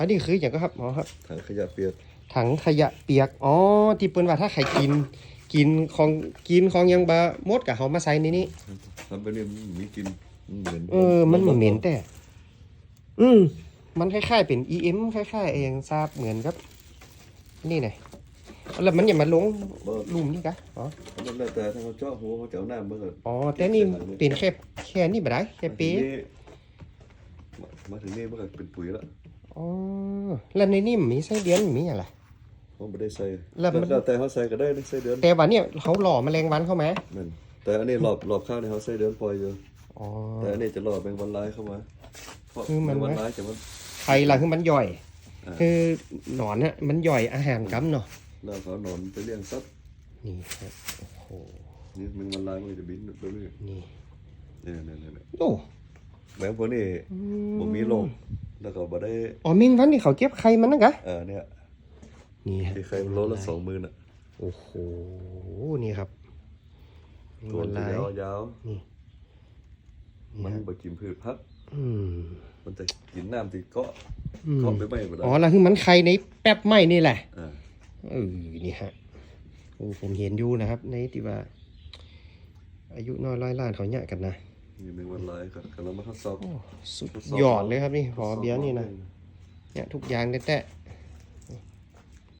อันนี้คืออย่างก็ครับหมอครับ ถังขยะเปียกถังขยะเปียก อ๋อ ที่เปิ้นว่าถ้าใครกิน กินของกินของยังบะมดกับเขามาใส่ในนี้ ทำไปนี่มันมีกลินมันเหม็นเออ มันเหม็นแต่ อืม มันคล้ายๆเป็น EM คล้ายๆเองทราบเหมือนกับ นี่ไงแล้วมันอย่ามาลงบ่หลุมนี่กะอ๋อ มันแล้วแต่ถ้าเขาเจาะหัวเขาจะเอาน้ำมาก่อนอ๋อ แต่นี่เป็นแค่แค่นี้บ่ได้แค่เป๊ะมามาถึงนี่มันก็เป็นปุ๋ยแล้ว อ๋อแล้วในนี่มีไส้เดือนมีอะไรผมไม่ได้ใส่แล้วมันแล้วแต่เขาใส่ก็ได้นะใส่เดือนแต่ว่าเนี่ยเขาหล่อแมลงวันเข้ามาแมันแต่อันนี้รอบรอบข้าวเนี่ยเขาใส่เดือนปล่อยอยู่อ๋อแต่อันนี้จะรอแมงวันร้ายเข้ามาเพราะคือมันแมงวันร้ายจะมันใครล่ะคือมันย่อยอ่าคือหนอนน่ะมันย่อยอาหารกำเนาะแล้วเขานอนไปเลี้ยงสัตว์นี่ครับโอ้โหนี่แมงวันร้ายมันก็จะบินไปเรื่อยนี่ๆเนี่ยเนี่ยเนี่ยเนี่ยโอ้แมงพวกนี้บ่มีโรค แล้วก็บ่ได้อ๋อแมงวันนี่เขาเก็บไข่มันนะกะเออเนี่ยนี่ฮะที่ใครมันโลละสองหมื่นอะโอ้โหนี่ครับแมงตัววันจะลายยาวยาวนี่ๆมันบ่กินพืชพักอืมมันจะกินน้ำที่เกาะอืมเกาะไปไม่บ่ได้อ๋อแล้วคือมันไข่ในแป๊บไหมนี่แหละอ่าเออนี่ฮะโอ้ผมเห็นอยู่นะครับ ในที่ว่า อายุน้อยร้อยล้านเขาเนี่ยกันนะ นี่แมงวันร้ายครับกำลังมาทดสอบโอ้สุดยอดเลยครับนี่พอเบียร์นี่นะเนี่ยทุกอย่างแต่แต่